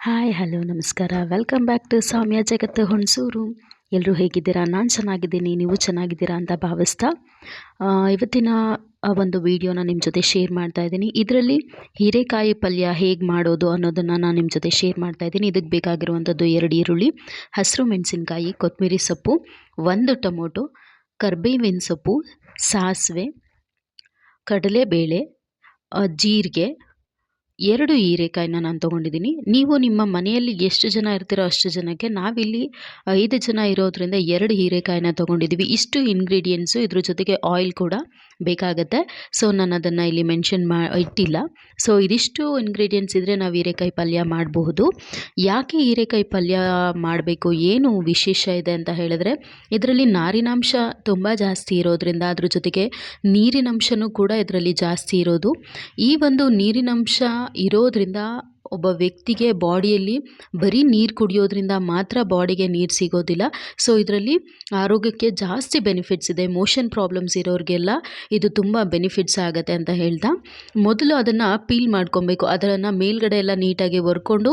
Hi, hello, ನಮಸ್ಕಾರ. Welcome back to ಸೌಮ್ಯ ಜಗತ್ತು ಹುಣಸೂರು. ಎಲ್ಲರೂ ಹೇಗಿದ್ದೀರಾ? ನಾನು ಚೆನ್ನಾಗಿದ್ದೀನಿ. ನೀವು ಚೆನ್ನಾಗಿದ್ದೀರಾ ಅಂತ ಭಾವಿಸ್ತಾ ಇವತ್ತಿನ ಒಂದು ವಿಡಿಯೋನ ನಿಮ್ಮ ಜೊತೆ ಶೇರ್ ಮಾಡ್ತಾ ಇದ್ದೀನಿ. ಇದರಲ್ಲಿ ಹೀರೆಕಾಯಿ ಪಲ್ಯ ಹೇಗೆ ಮಾಡೋದು ಅನ್ನೋದನ್ನು ನಾನು ನಿಮ್ಮ ಜೊತೆ ಶೇರ್ ಮಾಡ್ತಾ ಇದ್ದೀನಿ. ಇದಕ್ಕೆ ಬೇಕಾಗಿರುವಂಥದ್ದು ಎರಡು ಈರುಳ್ಳಿ, ಹಸಿರು ಮೆಣಸಿನ್ಕಾಯಿ ಕೊತ್ತಂಬರಿ ಸೊಪ್ಪು, ಒಂದು ಟೊಮೊಟೊ, ಕರ್ಬೇವಿನ ಸೊಪ್ಪು, ಸಾಸಿವೆ, ಕಡಲೆಬೇಳೆ ಜೀರಿಗೆ ಎರಡು ಹೀರೆಕಾಯಿನ ನಾನು ತೊಗೊಂಡಿದ್ದೀನಿ. ನೀವು ನಿಮ್ಮ ಮನೆಯಲ್ಲಿ ಎಷ್ಟು ಜನ ಇರ್ತೀರೋ ಅಷ್ಟು ಜನಕ್ಕೆ ನಾವಿಲ್ಲಿ ಐದು ಜನ ಇರೋದ್ರಿಂದ ಎರಡು ಹೀರೆಕಾಯಿನ ತೊಗೊಂಡಿದ್ದೀವಿ. ಇಷ್ಟು ಇಂಗ್ರೀಡಿಯೆಂಟ್ಸು ಇದ್ರ ಜೊತೆಗೆ ಆಯಿಲ್ ಕೂಡ ಬೇಕಾಗುತ್ತೆ. ಸೊ ನಾನು ಅದನ್ನು ಇಲ್ಲಿ ಮೆನ್ಷನ್ ಮಾ, ಇಟ್ಟಿಲ್ಲ. ಸೊ ಇದಿಷ್ಟು ಇಂಗ್ರೀಡಿಯೆಂಟ್ಸ್ ಇದ್ದರೆ ನಾವು ಹೀರೆಕಾಯಿ ಪಲ್ಯ ಮಾಡಬಹುದು. ಯಾಕೆ ಹೀರೆಕಾಯಿ ಪಲ್ಯ ಮಾಡಬೇಕು? ಏನು ವಿಶೇಷ ಇದೆ ಅಂತ ಹೇಳಿದ್ರೆ, ಇದರಲ್ಲಿ ನಾರಿನಾಂಶ ತುಂಬ ಜಾಸ್ತಿ ಇರೋದ್ರಿಂದ ಅದ್ರ ಜೊತೆಗೆ ನೀರಿನಂಶನೂ ಕೂಡ ಇದರಲ್ಲಿ ಜಾಸ್ತಿ ಇರೋದು. ಈ ಒಂದು ನೀರಿನಂಶ ಇರೋದ್ರಿಂದ ಒಬ್ಬ ವ್ಯಕ್ತಿಗೆ ಬಾಡಿಯಲ್ಲಿ ಬರೀ ನೀರು ಕುಡಿಯೋದ್ರಿಂದ ಮಾತ್ರ ಬಾಡಿಗೆ ನೀರು ಸಿಗೋದಿಲ್ಲ. ಸೊ ಇದರಲ್ಲಿ ಆರೋಗ್ಯಕ್ಕೆ ಜಾಸ್ತಿ ಬೆನಿಫಿಟ್ಸ್ ಇದೆ. ಮೋಷನ್ ಪ್ರಾಬ್ಲಮ್ಸ್ ಇರೋರಿಗೆಲ್ಲ ಇದು ತುಂಬ ಬೆನಿಫಿಟ್ಸ್ ಆಗುತ್ತೆ ಅಂತ ಹೇಳ್ತಾ, ಮೊದಲು ಅದನ್ನು ಪೀಲ್ ಮಾಡ್ಕೊಬೇಕು. ಅದನ್ನು ಮೇಲ್ಗಡೆ ಎಲ್ಲ ನೀಟಾಗಿ ಒರ್ಕೊಂಡು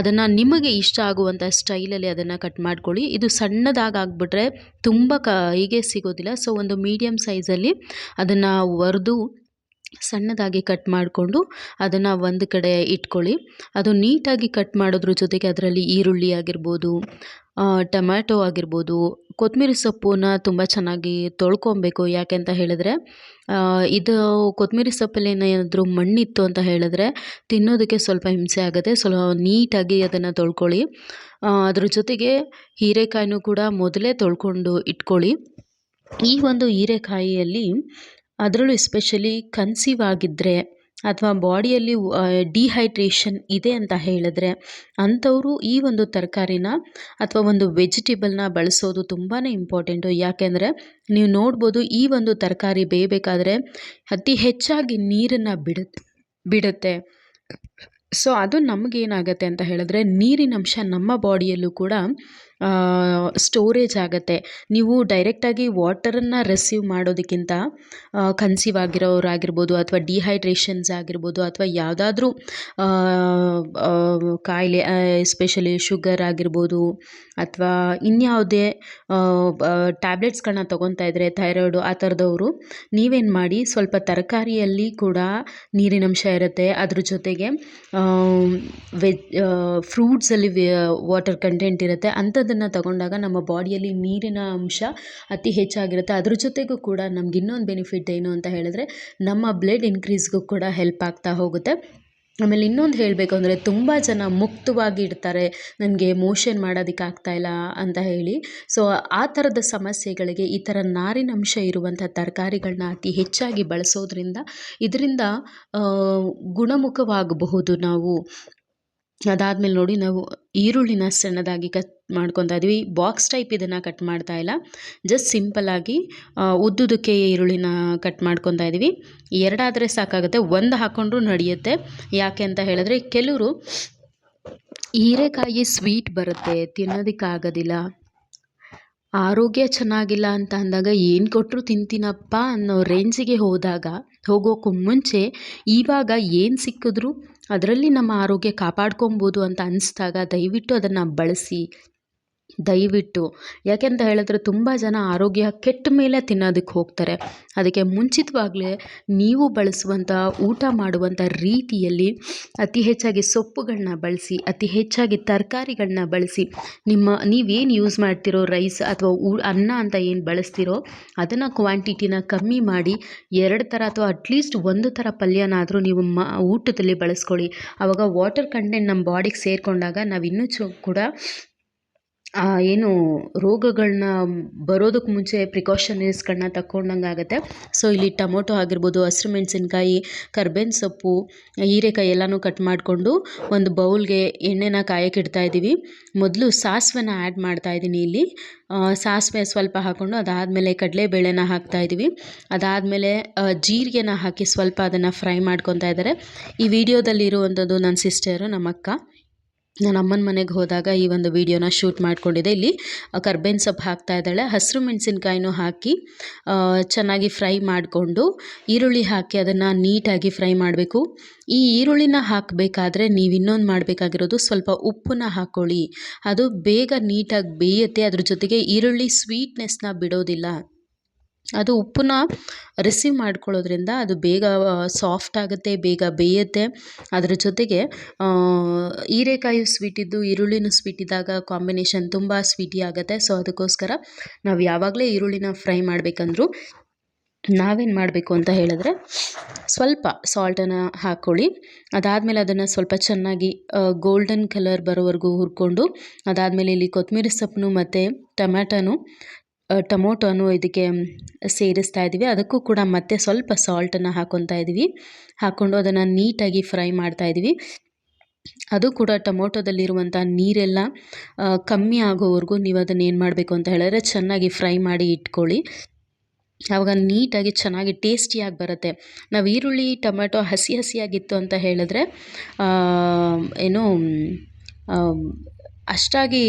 ಅದನ್ನು ನಿಮಗೆ ಇಷ್ಟ ಆಗುವಂಥ ಸ್ಟೈಲಲ್ಲಿ ಅದನ್ನು ಕಟ್ ಮಾಡ್ಕೊಳ್ಳಿ. ಇದು ಸಣ್ಣದಾಗಿ ಆಗಿಬಿಟ್ರೆ ತುಂಬ ಕ, ಹೀಗೆ ಸಿಗೋದಿಲ್ಲ. ಸೊ ಒಂದು ಮೀಡಿಯಮ್ ಸೈಜಲ್ಲಿ ಅದನ್ನು ಒರೆದು ಸಣ್ಣದಾಗಿ ಕಟ್ ಮಾಡಿಕೊಂಡು ಅದನ್ನು ಒಂದು ಕಡೆ ಇಟ್ಕೊಳ್ಳಿ. ಅದು ನೀಟಾಗಿ ಕಟ್ ಮಾಡೋದ್ರ ಜೊತೆಗೆ ಅದರಲ್ಲಿ ಈರುಳ್ಳಿ ಆಗಿರ್ಬೋದು ಟೊಮ್ಯಾಟೊ ಆಗಿರ್ಬೋದು ಕೊತ್ತಂಬರಿ ಸೊಪ್ಪನ್ನ ತುಂಬ ಚೆನ್ನಾಗಿ ತೊಳ್ಕೊಬೇಕು. ಯಾಕೆ ಅಂತ ಹೇಳಿದ್ರೆ ಇದು ಕೊತ್ತಂಬರಿ ಸೊಪ್ಪಲ್ಲಿ ಏನಾದರೂ ಮಣ್ಣಿತ್ತು ಅಂತ ಹೇಳಿದ್ರೆ ತಿನ್ನೋದಕ್ಕೆ ಸ್ವಲ್ಪ ಹಿಂಸೆ ಆಗುತ್ತೆ. ಸ್ವಲ್ಪ ನೀಟಾಗಿ ಅದನ್ನು ತೊಳ್ಕೊಳ್ಳಿ. ಅದ್ರ ಜೊತೆಗೆ ಹೀರೆಕಾಯಿನೂ ಕೂಡ ಮೊದಲೇ ತೊಳ್ಕೊಂಡು ಇಟ್ಕೊಳ್ಳಿ. ಈ ಒಂದು ಹೀರೆಕಾಯಿಯಲ್ಲಿ ಅದರಲ್ಲೂ ಎಸ್ಪೆಷಲಿ ಕನ್ಸೀವ್ ಆಗಿದ್ದರೆ ಅಥವಾ ಬಾಡಿಯಲ್ಲಿ ಡಿಹೈಡ್ರೇಷನ್ ಇದೆ ಅಂತ ಹೇಳಿದ್ರೆ ಅಂಥವರು ಈ ಒಂದು ತರಕಾರಿನ ಅಥವಾ ಒಂದು ವೆಜಿಟೇಬಲ್ನ ಬಳಸೋದು ತುಂಬಾ ಇಂಪಾರ್ಟೆಂಟು ಯಾಕೆಂದರೆ ನೀವು ನೋಡ್ಬೋದು ಈ ಒಂದು ತರಕಾರಿ ಬೇಯಬೇಕಾದ್ರೆ ಅತಿ ಹೆಚ್ಚಾಗಿ ನೀರನ್ನು ಬಿಡುತ್ತೆ ಬಿಡುತ್ತೆ. ಸೊ ಅದು ನಮಗೇನಾಗತ್ತೆ ಅಂತ ಹೇಳಿದ್ರೆ ನೀರಿನಂಶ ನಮ್ಮ ಬಾಡಿಯಲ್ಲೂ ಕೂಡ ಸ್ಟೋರೇಜ್ ಆಗುತ್ತೆ. ನೀವು ಡೈರೆಕ್ಟಾಗಿ ವಾಟರನ್ನು ರಿಸೀವ್ ಮಾಡೋದಕ್ಕಿಂತ ಕನ್ಸೀವ್ ಆಗಿರೋರಾಗಿರ್ಬೋದು ಅಥವಾ ಡಿಹೈಡ್ರೇಷನ್ಸ್ ಆಗಿರ್ಬೋದು ಅಥವಾ ಯಾವುದಾದ್ರೂ ಕಾಯಿಲೆ ಎಸ್ಪೆಷಲಿ ಶುಗರ್ ಆಗಿರ್ಬೋದು ಅಥವಾ ಇನ್ಯಾವುದೇ ಟ್ಯಾಬ್ಲೆಟ್ಸ್ಗಳನ್ನ ತೊಗೊತಾ ಇದ್ದರೆ ಥೈರಾಯ್ಡು ಆ ಥರದವರು, ನೀವೇನು ಮಾಡಿ ಸ್ವಲ್ಪ ತರಕಾರಿಯಲ್ಲಿ ಕೂಡ ನೀರಿನಂಶ ಇರುತ್ತೆ. ಅದ್ರ ಜೊತೆಗೆ ವೆಜ್ ಫ್ರೂಟ್ಸಲ್ಲಿ ವಾಟರ್ ಕಂಟೆಂಟ್ ಇರುತ್ತೆ. ಅಂಥದ್ದನ್ನು ತಗೊಂಡಾಗ ನಮ್ಮ ಬಾಡಿಯಲ್ಲಿ ನೀರಿನ ಅಂಶ ಅತಿ ಹೆಚ್ಚಾಗಿರುತ್ತೆ. ಅದ್ರ ಜೊತೆಗೂ ಕೂಡ ನಮ್ಗೆ ಇನ್ನೊಂದು ಬೆನಿಫಿಟ್ ಏನು ಅಂತ ಹೇಳಿದ್ರೆ ನಮ್ಮ ಬ್ಲಡ್ ಇನ್ಕ್ರೀಸ್ಗೂ ಕೂಡ ಹೆಲ್ಪ್ ಆಗ್ತಾ ಹೋಗುತ್ತೆ. ಆಮೇಲೆ ಇನ್ನೊಂದು ಹೇಳಬೇಕು ಅಂದರೆ ತುಂಬ ಜನ ಮುಕ್ತವಾಗಿ ಇಡ್ತಾರೆ ನನಗೆ ಮೋಷನ್ ಮಾಡೋದಕ್ಕೆ ಆಗ್ತಾಯಿಲ್ಲ ಅಂತ ಹೇಳಿ. ಸೊ ಆ ಥರದ ಸಮಸ್ಯೆಗಳಿಗೆ ಈ ಥರ ನಾರಿನಂಶ ಇರುವಂಥ ತರಕಾರಿಗಳನ್ನ ಅತಿ ಹೆಚ್ಚಾಗಿ ಬಳಸೋದ್ರಿಂದ ಇದರಿಂದ ಗುಣಮುಖವಾಗಬಹುದು ನಾವು. ಅದಾದಮೇಲೆ ನೋಡಿ ನಾವು ಈರುಳ್ಳಿನ ಸಣ್ಣದಾಗಿ ಕಟ್ ಮಾಡ್ಕೊತಾ ಇದ್ವಿ. ಬಾಕ್ಸ್ ಟೈಪ್ ಇದನ್ನು ಕಟ್ ಮಾಡ್ತಾ ಇಲ್ಲ. ಜಸ್ಟ್ ಸಿಂಪಲ್ಲಾಗಿ ಉದ್ದುದಕ್ಕೆ ಈರುಳ್ಳಿನ ಕಟ್ ಮಾಡ್ಕೊತಾ ಇದ್ದೀವಿ ಎರಡಾದರೆ ಸಾಕಾಗುತ್ತೆ. ಒಂದು ಹಾಕ್ಕೊಂಡ್ರೂ ನಡೆಯುತ್ತೆ. ಯಾಕೆ ಅಂತ ಹೇಳಿದ್ರೆ, ಕೆಲವರು ಹೀರೆಕಾಯಿ ಸ್ವೀಟ್ ಬರುತ್ತೆ, ತಿನ್ನೋದಕ್ಕಾಗೋದಿಲ್ಲ. ಆರೋಗ್ಯ ಚೆನ್ನಾಗಿಲ್ಲ ಅಂತ ಅಂದಾಗ ಏನು ಕೊಟ್ಟರು ತಿಂತೀನಪ್ಪ ಅನ್ನೋ ರೇಂಜಿಗೆ ಹೋದಾಗ ಹೋಗೋಕ್ಕೂ ಮುಂಚೆ ಇವಾಗ ಏನು ಸಿಕ್ಕಿದ್ರು ಅದರಲ್ಲಿ ನಮ್ಮ ಆರೋಗ್ಯ ಕಾಪಾಡ್ಕೊಬೋದು ಅಂತ ಅನಿಸ್ದಾಗ ದಯವಿಟ್ಟು ಅದನ್ನು ಬಳಸಿ. ದಯವಿಟ್ಟು. ಯಾಕೆಂತ ಹೇಳಿದ್ರೆ ತುಂಬ ಜನ ಆರೋಗ್ಯ ಕೆಟ್ಟ ಮೇಲೆ ತಿನ್ನೋದಕ್ಕೆ ಹೋಗ್ತಾರೆ. ಅದಕ್ಕೆ ಮುಂಚಿತವಾಗಲೇ ನೀವು ಬಳಸುವಂಥ ಊಟ ಮಾಡುವಂಥ ರೀತಿಯಲ್ಲಿ ಅತಿ ಹೆಚ್ಚಾಗಿ ಸೊಪ್ಪುಗಳನ್ನ ಬಳಸಿ, ಅತಿ ಹೆಚ್ಚಾಗಿ ತರಕಾರಿಗಳನ್ನ ಬಳಸಿ, ನಿಮ್ಮ ನೀವೇನು ಯೂಸ್ ಮಾಡ್ತಿರೋ ರೈಸ್ ಅಥವಾ ಊ ಅನ್ನ ಅಂತ ಏನು ಬಳಸ್ತಿರೋ ಅದನ್ನು ಕ್ವಾಂಟಿಟಿನ ಕಮ್ಮಿ ಮಾಡಿ, ಎರಡು ಥರ ಅಥವಾ ಅಟ್ಲೀಸ್ಟ್ ಒಂದು ಥರ ಪಲ್ಯನಾದರೂ ನೀವು ಮ ಊಟದಲ್ಲಿ ಬಳಸ್ಕೊಳ್ಳಿ. ಆವಾಗ ವಾಟರ್ ಕಂಟೆಂಟ್ ನಮ್ಮ ಬಾಡಿಗೆ ಸೇರಿಕೊಂಡಾಗ ನಾವು ಇನ್ನೂ ಚೂ ಕೂಡ ಏನು ರೋಗಗಳನ್ನ ಬರೋದಕ್ಕೆ ಮುಂಚೆ ಪ್ರಿಕಾಷನರೀಸ್ಗಳನ್ನ ತಕ್ಕೊಂಡಂಗೆ ಆಗುತ್ತೆ. ಸೊ ಇಲ್ಲಿ ಟೊಮೊಟೊ ಆಗಿರ್ಬೋದು, ಹಸಿರು ಮೆಣಸಿನ್ಕಾಯಿ, ಕರ್ಬೇವಿನ ಸೊಪ್ಪು, ಹೀರೆಕಾಯಿ ಎಲ್ಲನೂ ಕಟ್ ಮಾಡಿಕೊಂಡು ಒಂದು ಬೌಲ್ಗೆ ಎಣ್ಣೆನ ಕಾಯಕ್ಕೆ ಇಡ್ತಾ ಇದ್ದೀವಿ. ಮೊದಲು ಸಾಸಿವೆನ ಆ್ಯಡ್ ಮಾಡ್ತಾ ಇದ್ದೀನಿ ಇಲ್ಲಿ. ಸಾಸಿವೆ ಸ್ವಲ್ಪ ಹಾಕ್ಕೊಂಡು ಅದಾದಮೇಲೆ ಕಡಲೆಬೇಳೆನ ಹಾಕ್ತಾ ಇದ್ದೀವಿ. ಅದಾದಮೇಲೆ ಜೀರಿಗೆನ ಹಾಕಿ ಸ್ವಲ್ಪ ಅದನ್ನು ಫ್ರೈ ಮಾಡ್ಕೊತಾ ಇದ್ದಾರೆ. ಈ ವಿಡಿಯೋದಲ್ಲಿ ಇರುವಂಥದ್ದು ನನ್ನ ಸಿಸ್ಟರು ನಮ್ಮ ಅಕ್ಕ ನಾನು ಅಮ್ಮನ ಮನೆಗೆ ಹೋದಾಗ ಈ ಒಂದು ವಿಡಿಯೋನ ಶೂಟ್ ಮಾಡಿಕೊಂಡಿದ್ದೆ. ಇಲ್ಲಿ ಕರ್ಬೇವಿನ ಸೊಪ್ಪು ಹಾಕ್ತಾ ಇದ್ದಾಳೆ. ಹಸಿರು ಮೆಣಸಿನ್ಕಾಯಿನೂ ಹಾಕಿ ಚೆನ್ನಾಗಿ ಫ್ರೈ ಮಾಡಿಕೊಂಡು, ಈರುಳ್ಳಿ ಹಾಕಿ ಅದನ್ನು ನೀಟಾಗಿ ಫ್ರೈ ಮಾಡಬೇಕು. ಈ ಈರುಳ್ಳಿನ ಹಾಕಬೇಕಾದ್ರೆ ನೀವು ಇನ್ನೊಂದು ಮಾಡಬೇಕಾಗಿರೋದು ಸ್ವಲ್ಪ ಉಪ್ಪನ್ನ ಹಾಕ್ಕೊಳ್ಳಿ ಅದು ಬೇಗ ನೀಟಾಗಿ ಬೇಯುತ್ತೆ. ಅದ್ರ ಜೊತೆಗೆ ಈರುಳ್ಳಿ ಸ್ವೀಟ್ನೆಸ್ನ ಬಿಡೋದಿಲ್ಲ. ಅದು ಉಪ್ಪನ್ನ ರಿಸೀವ್ ಮಾಡ್ಕೊಳ್ಳೋದ್ರಿಂದ ಅದು ಬೇಗ ಸಾಫ್ಟ್ ಆಗುತ್ತೆ, ಬೇಗ ಬೇಯುತ್ತೆ. ಅದರ ಜೊತೆಗೆ ಹೀರೆಕಾಯಿ ಸ್ವೀಟಿದ್ದು ಈರುಳ್ಳಿನ ಸ್ವೀಟ್ ಇದ್ದಾಗ ಕಾಂಬಿನೇಷನ್ ತುಂಬ ಸ್ವೀಟಿ ಆಗುತ್ತೆ. ಸೊ ಅದಕ್ಕೋಸ್ಕರ ನಾವು ಯಾವಾಗಲೇ ಈರುಳ್ಳಿನ ಫ್ರೈ ಮಾಡಬೇಕಂದ್ರೂ ನಾವೇನು ಮಾಡಬೇಕು ಅಂತ ಹೇಳಿದ್ರೆ ಸ್ವಲ್ಪ ಸಾಲ್ಟನ್ನು ಹಾಕ್ಕೊಳ್ಳಿ ಅದಾದಮೇಲೆ ಅದನ್ನು ಸ್ವಲ್ಪ ಚೆನ್ನಾಗಿ ಗೋಲ್ಡನ್ ಕಲರ್ ಬರೋವರೆಗೂ ಹುರ್ಕೊಂಡು, ಅದಾದಮೇಲೆ ಇಲ್ಲಿ ಕೊತ್ತಂಬರಿ ಸೊಪ್ಪು ಮತ್ತು ಟೊಮ್ಯಾಟೊನು ಟೊಮೊಟೊನು ಇದಕ್ಕೆ ಸೇರಿಸ್ತಾ ಇದ್ದೀವಿ. ಅದಕ್ಕೂ ಕೂಡ ಮತ್ತೆ ಸ್ವಲ್ಪ ಸಾಲ್ಟನ್ನು ಹಾಕ್ಕೊತಾ ಇದ್ದೀವಿ. ಹಾಕ್ಕೊಂಡು ಅದನ್ನು ನೀಟಾಗಿ ಫ್ರೈ ಮಾಡ್ತಾ ಇದ್ದೀವಿ. ಅದು ಕೂಡ ಟೊಮೊಟೊದಲ್ಲಿರುವಂಥ ನೀರೆಲ್ಲ ಕಮ್ಮಿ ಆಗೋವರೆಗೂ ನೀವು ಅದನ್ನು ಏನು ಮಾಡಬೇಕು ಅಂತ ಹೇಳಿದ್ರೆ ಚೆನ್ನಾಗಿ ಫ್ರೈ ಮಾಡಿ ಇಟ್ಕೊಳ್ಳಿ. ಆವಾಗ ನೀಟಾಗಿ ಚೆನ್ನಾಗಿ ಟೇಸ್ಟಿಯಾಗಿ ಬರುತ್ತೆ. ನಾವು ಈರುಳ್ಳಿ, ಟೊಮೆಟೊ ಹಸಿ ಹಸಿಯಾಗಿತ್ತು ಅಂತ ಹೇಳಿದ್ರೆ ಏನು ಅಷ್ಟಾಗಿ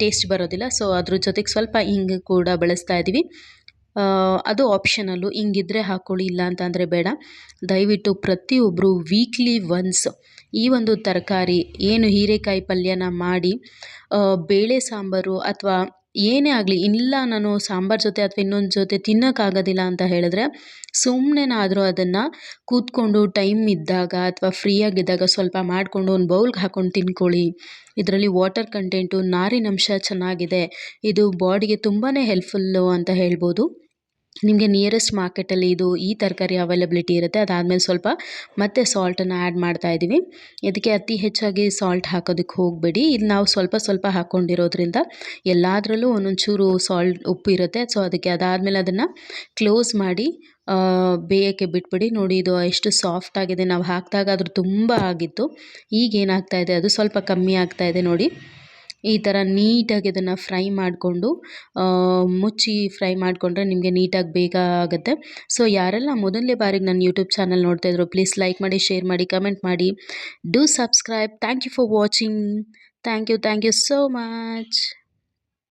ಟೇಸ್ಟ್ ಬರೋದಿಲ್ಲ. ಸೊ ಅದ್ರ ಜೊತೆಗೆ ಸ್ವಲ್ಪ ಹಿಂಗೆ ಕೂಡ ಬಳಸ್ತಾ ಇದ್ದೀವಿ ಅದು ಆಪ್ಷನಲ್ಲು ಹಿಂಗಿದ್ರೆ ಹಾಕ್ಕೊಳ್ಳಿ ಇಲ್ಲ ಅಂತಂದರೆ ಬೇಡ. ದಯವಿಟ್ಟು ಪ್ರತಿಯೊಬ್ಬರು ವೀಕ್ಲಿ ಒನ್ಸ್ ಈ ಒಂದು ತರಕಾರಿ, ಏನು ಹೀರೆಕಾಯಿ ಪಲ್ಯನ ಮಾಡಿ ಬೇಳೆ ಸಾಂಬಾರು ಅಥವಾ ಏನೇ ಆಗಲಿ ಇಲ್ಲ ನಾನು ಸಾಂಬಾರು ಜೊತೆ ಅಥವಾ ಇನ್ನೊಂದು ಜೊತೆ ತಿನ್ನೋಕ್ಕಾಗೋದಿಲ್ಲ ಅಂತ ಹೇಳಿದ್ರೆ ಸುಮ್ಮನೆನಾದರೂ ಅದನ್ನು ಕೂತ್ಕೊಂಡು ಟೈಮ್ ಇದ್ದಾಗ ಅಥವಾ ಫ್ರೀಯಾಗಿದ್ದಾಗ ಸ್ವಲ್ಪ ಮಾಡಿಕೊಂಡು ಒಂದು ಬೌಲ್ಗೆ ಹಾಕ್ಕೊಂಡು ತಿನ್ಕೊಳ್ಳಿ. ಇದರಲ್ಲಿ ವಾಟರ್ ಕಂಟೆಂಟು ನಾರಿನಂಶ ಚೆನ್ನಾಗಿದೆ. ಇದು ಬಾಡಿಗೆ ತುಂಬಾ ಹೆಲ್ಪ್ಫುಲ್ಲು ಅಂತ ಹೇಳ್ಬೋದು. ನಿಮಗೆ ನಿಯರೆಸ್ಟ್ ಮಾರ್ಕೆಟಲ್ಲಿ ಇದು ಈ ತರಕಾರಿ ಅವೈಲಬಿಲಿಟಿ ಇರುತ್ತೆ. ಅದಾದಮೇಲೆ ಸ್ವಲ್ಪ ಮತ್ತೆ ಸಾಲ್ಟನ್ನು ಆ್ಯಡ್ ಮಾಡ್ತಾ ಇದ್ದೀವಿ. ಇದಕ್ಕೆ ಅತಿ ಹೆಚ್ಚಾಗಿ ಸಾಲ್ಟ್ ಹಾಕೋದಕ್ಕೆ ಹೋಗಬೇಡಿ. ಇದು ನಾವು ಸ್ವಲ್ಪ ಸ್ವಲ್ಪ ಹಾಕ್ಕೊಂಡಿರೋದ್ರಿಂದ ಎಲ್ಲದರಲ್ಲೂ ಒಂದೊಂಚೂರು ಸಾಲ್ಟ್ ಉಪ್ಪು ಇರುತ್ತೆ. ಸೊ ಅದಕ್ಕೆ ಅದಾದಮೇಲೆ ಅದನ್ನು ಕ್ಲೋಸ್ ಮಾಡಿ ಬೇಯೋಕ್ಕೆ ಬಿಟ್ಬಿಡಿ. ನೋಡಿ, ಇದು ಎಷ್ಟು ಸಾಫ್ಟ್ ಆಗಿದೆ. ನಾವು ಹಾಕಿದಾಗ ಅದ್ರ ತುಂಬ ಆಗಿತ್ತು. ಈಗ ಏನಾಗ್ತಾ ಇದೆ? ಅದು ಸ್ವಲ್ಪ ಕಮ್ಮಿ ಆಗ್ತಾ ಇದೆ ನೋಡಿ. ಈ ಥರ ನೀಟಾಗಿ ಅದನ್ನು ಫ್ರೈ ಮಾಡಿಕೊಂಡು ಮುಚ್ಚಿ ಫ್ರೈ ಮಾಡಿಕೊಂಡ್ರೆ ನಿಮಗೆ ನೀಟಾಗಿ ಬೇಗ ಆಗುತ್ತೆ. ಸೊ, ಯಾರೆಲ್ಲ ಮೊದಲನೇ ಬಾರಿಗೆ ನನ್ನ ಯೂಟ್ಯೂಬ್ ಚಾನಲ್ ನೋಡ್ತಾ ಇದ್ರು, ಪ್ಲೀಸ್ ಲೈಕ್ ಮಾಡಿ, ಶೇರ್ ಮಾಡಿ, ಕಮೆಂಟ್ ಮಾಡಿ. Do subscribe. Thank you for watching. Thank you thank you so much.